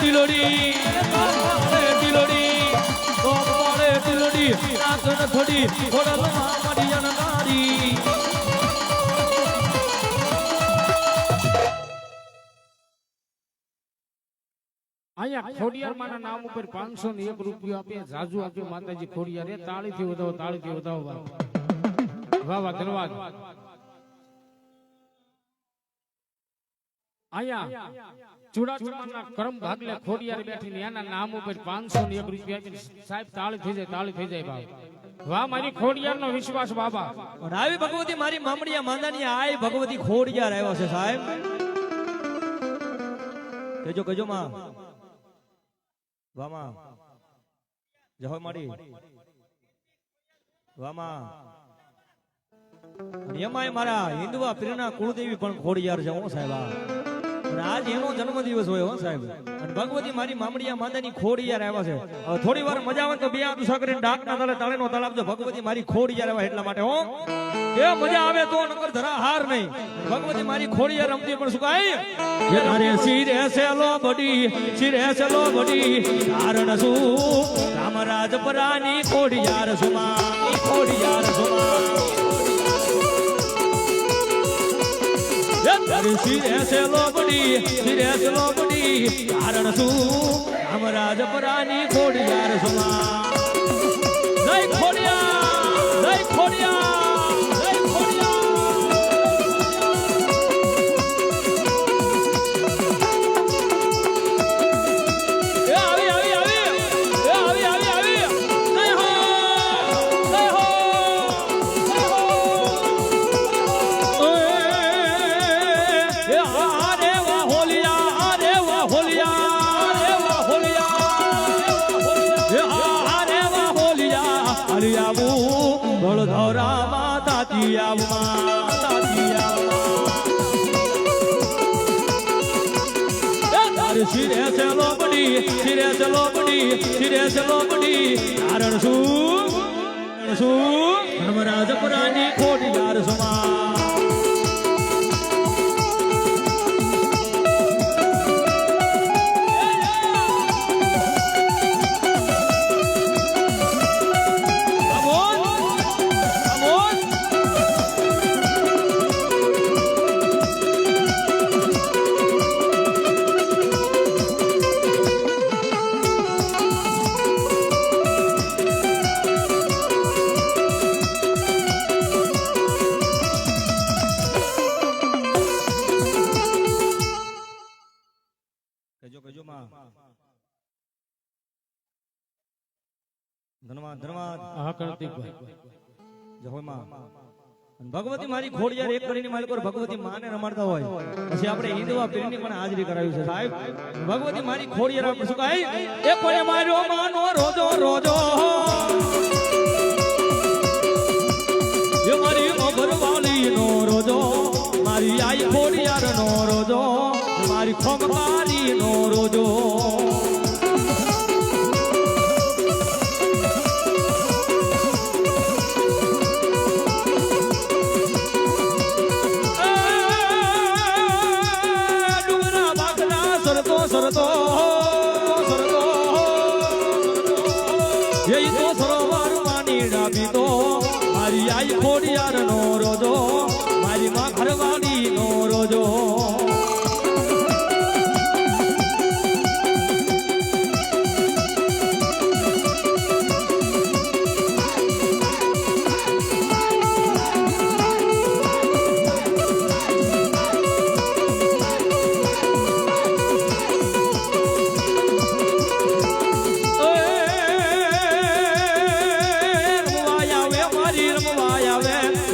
તિલોડી તિલોડી પાડે તિલોડી નાચન થોડી ખોડલમાં મડી અનગારી અહીંયા ખોડિયાર નામ ઉપર માતાજી ખોડિયાર. વાહ વાહ, ધન્યવાદ. અહીંયા ચુડાચુમાના કરમ ભાગલે ખોડિયાર બેઠી ને એના નામ ઉપર પાંચસો ને એક રૂપિયા સાહેબ, તાળી થઈ જાય, તાળી થઈ જાય ભાઈ વાહ, મારી ખોડિયાર નો વિશ્વાસ બાબા. આવી ભગવતી મારી મામડિયા માંદાની આય ભગવતી ખોડિયાર આવ્યો છે સાહેબ. કેજો કેજો માં. વામા જહો મારી વામા એમાંય મારા હિન્દુવા પ્રેરણા કુળદેવી પણ ખોડિયાર છે હું સાહેબ આજ એનો જન્મદિવસ હોય હો સાહેબ. અને ભગવતી મારી મામડિયા ખોડ યાર આવ્યા છે. થોડી વાર મજા આવે તો બે આ દુસા કરીને ડાકના તાલે નો તાળ જો ભગવતી મારી ખોડિયાર આવ્યા એટલા માટે હો. એ મજા આવે તો નકર ધરા હાર નહીં. ભગવતી મારી ખોડી યાર રમતી પણ શું કાય તારે શિરે સેલો બડી, શિરે સેલો બડી. કારણ શું? રામરાજ પરાની ખોડિયાર સુમા ખોડિયાર સુમા તારી શિરે છે લોબડી શિરે છે લોબડી, કારણ શું રામરાજ પરાની ખોડિયાર સમા જય ખોડિયાર શિરે છે લોબડી, શિરે છે લોબડી, શિરે છે લોબડી. કારણ શું? શું? ધર્મરાજ પુરાની ખોડિયાર સમા ધન્યવાદ ધન્યવાદ હા કાર્તિકભાઈ જય હો માં ભગવતી મારી ખોડિયાર એક કરીને માલિક ભગવતી માને રમાડતા હોય પછી આપણે હિન્દુવા પીરની પણ હાજરી કરાવી છે સાહેબ. ભગવતી મારી ખોડિયાર આપણે શું કહે? એક કોને માર્યો માનો રોજો રોજો. એ મારી મોભરવાલી નો રોજો મારી આઈ ખોડિયાર નો રોજો મારી ખોમકારી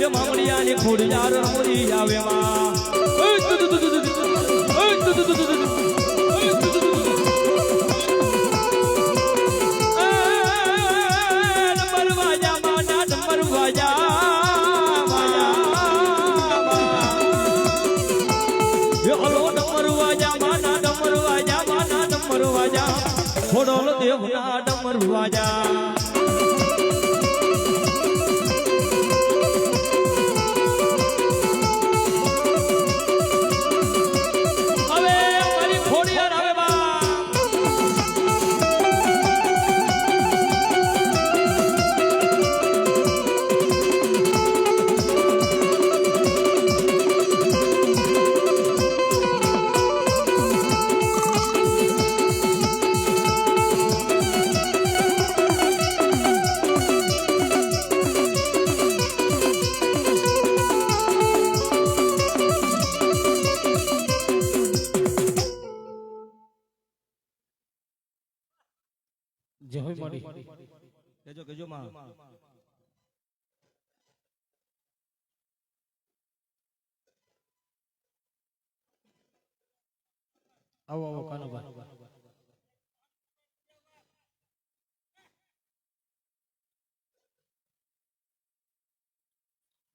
આવે એ મામડિયાની ખોડિયાર આવે માં આવો આવો કાનુભાઈ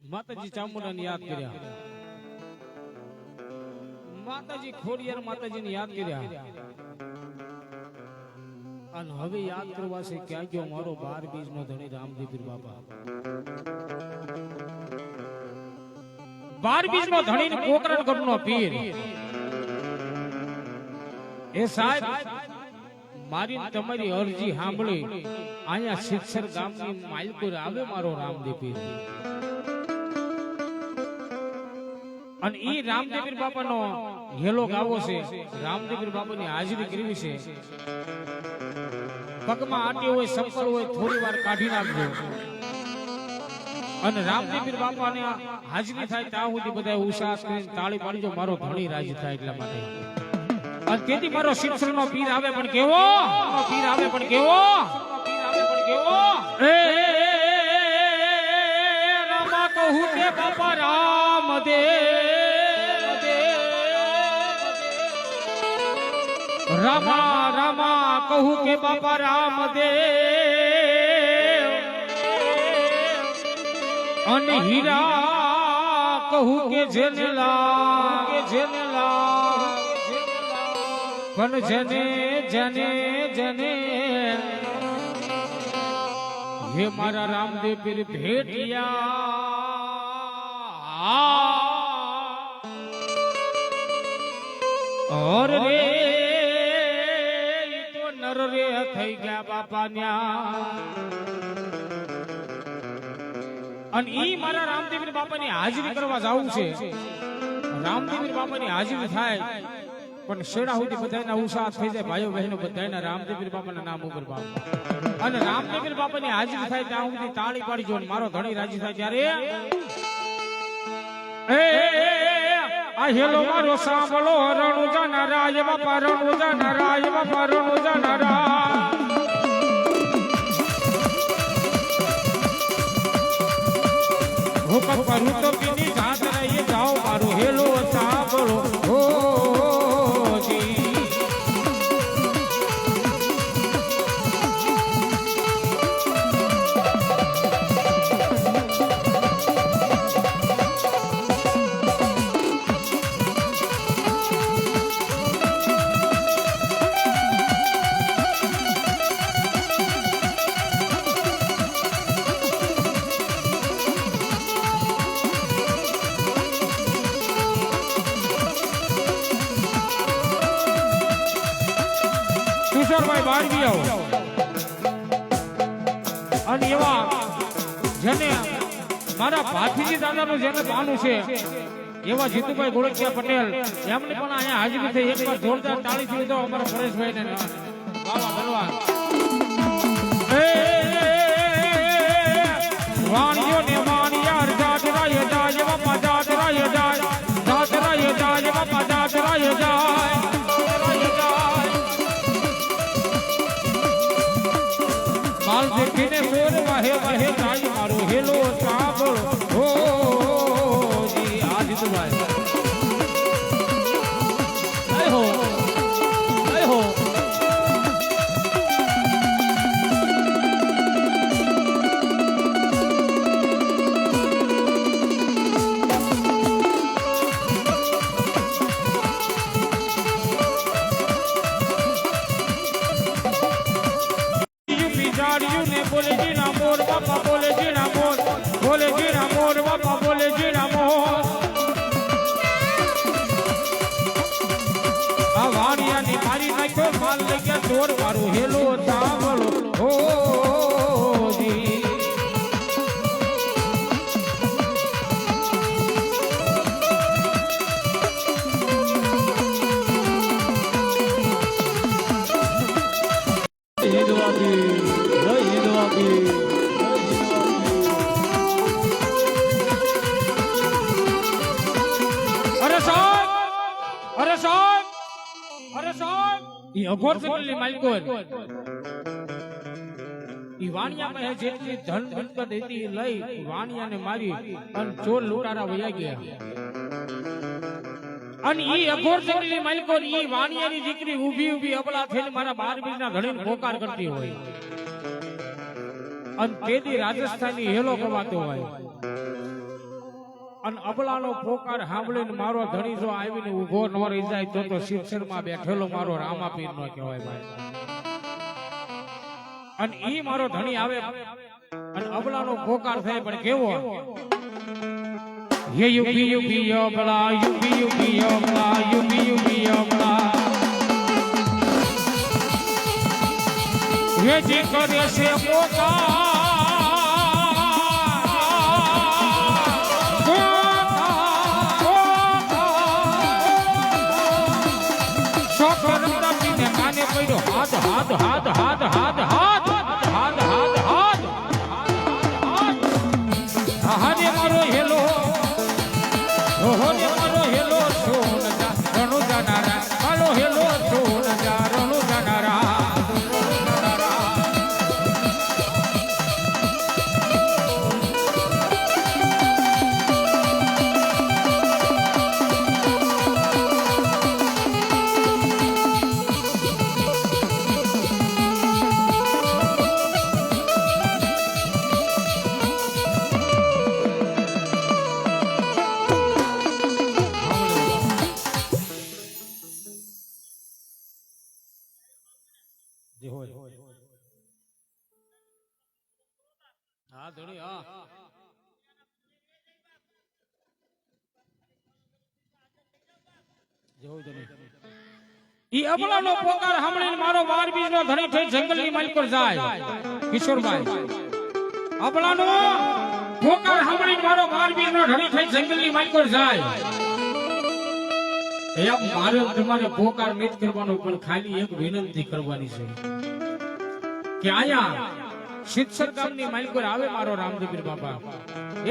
માતાજી ચામુંડાને યાદ કર્યા. માતાજી ખોડિયાર માતાજીને યાદ કર્યા. અને હવે યાદ કરવા છે ક્યાં ગયો મારો બાર બીજ નો ધણી રામદેવીર બાપા. બાર બીજ નો ધણી કોકરણ નો પીર. એ સાહેબ મારી તમારી અરજી સાંભળી અહીંયા શિક્ષર ગામની માલકુર આવે મારો રામદેવી અને ઈ રામદેવીર બાપાનો હેલો ગાવો છે. રામદેવીર બાપાની હાજરી કરવી છે? પગમાં આટી હોય સફળ હોય થોડી વાર કાઢી નાખજો. અને રામદેવીર બાપાને હાજરી થાય ત્યાં સુધી બધા ઉત્સાહ કરીને તાળી પાડજો મારો ધણી રાજી થાય એટલા માટે. અને તેથી મારો શિક્ષણ પીર આવે પણ કેવો? પીર આવે પણ કેવો? પીર આવે પણ કેવો? એ રામા કહું તે બાપા રામ દે રામા રામા કહું કે બાપા રામ દે અને હીરા કહું કે જેનલા કે જેનલા પણ જને જને જને. હે મારા રામદેવ પીર ભેટિયા. ઓર રે, તો નર રે થઈ ગયા બાપા ન્યા. અને ઈ મારા રામદેવીર બાપાની હાજરી કરવા જાવું છે. રામદેવીર બાપાની હાજરી થાય. પણ શેડા સુધી બધાના ઉત્સાહ થઈ જાય? ભાઈઓ, બહેનો બધાના રામદેવીર બાપાના નામ ઉપર બાપ. અને રામદેવીર બાપાની હાજરી થાય ત્યાં સુધી તાળી પાડજો મારો ધણી રાજી થાય ત્યારે? આ હેલો મારો સાંભળો, રણુજા નારાય બાપા, રણુજા નારાય બાપા, રણુજા નારાય હુકમ કરું તો જાત રહીએ જાઓ મારું હેલો. કિશોરભાઈ બારવી આવો અને એવા જેને મારા ભાથીજી દાદાનું જેને બાનું છે એવા જીતુભાઈ ગોળકિયા પટેલ એમને પણ અહીંયા હાજરી થઈ એકવાર જોરદાર તાળી થી દો અમારા પરેશભાઈ ને વાવા વાણીઓ ને ઈ માલિકો ઈ વાણિયામાં જેટલી ધન મિલકત હતી લઈ વાણિયાને મારી અને ચોર લૂંટારા વયા ગયા. અને ઈ અઘોર જંગલી માલિકો ઈ વાણિયાની દીકરી ઊભી ઊભી અબલા થઈને મારા બાર બીજના ધણીને પોકાર કરતી હોય. અને તેથી રાજસ્થાની હેલો કરવાતો હોય. અને અબલાનો પોકાર સાંભળીને મારો ધણીસો આવીને ઊભો ન રહી જાય તો તો શિક્ષણમાં બેઠેલો મારો રામાપીર નો કહેવાય ભાઈ. અને ઈ મારો ધણી આવે. અને અબલાનો પોકાર થાય, પણ કેવો? હે યુપી યુપી અબલા યુપી યુપી અબલા યુપી યુપી અબલા. હે જે કરે છે પોતા हाथ हाथ हाथ હોય હા. ધણી. હા મારો થઈ જંગલની માલિક પર જાય. મારો તમારે પોકાર નથી કરવાનો પણ ખાલી એક વિનંતી કરવાની છે. કે આયા શિક્ષક ગામની માલિકો આવે મારો રામદેવીર બાપા.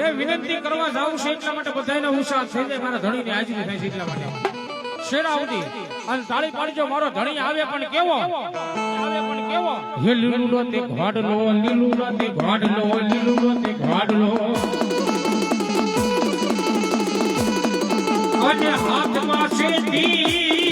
એ વિનંતી કરવા જાવ છે એટલા માટે બધાને ઉત્સાહ થઈ જાય, મારા ધણીની હાજરી થાય એટલા માટે. શેરા સુધી. અને તાળી પાડજો, મારો ધણી આવે પણ કેવો? આવે પણ કેવો? હે લીલુડો તે ઘાડલો લીલુડો તે ઘાડલો લીલુડો તે ઘાડલો. અને હાથમાં છે તીર.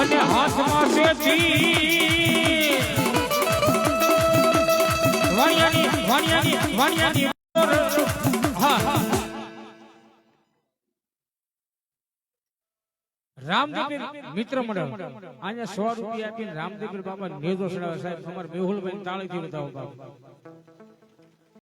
અને હાથમાં તીર. વાણિયાની વાણિયાની વાણિયાની હા મિત્ર મંડળ. અહીંયા સો રૂપિયા આપીને બાબા નેજો સાહેબ. તમારે મેહુલભાઈ તાળીથી બતાવો બાબા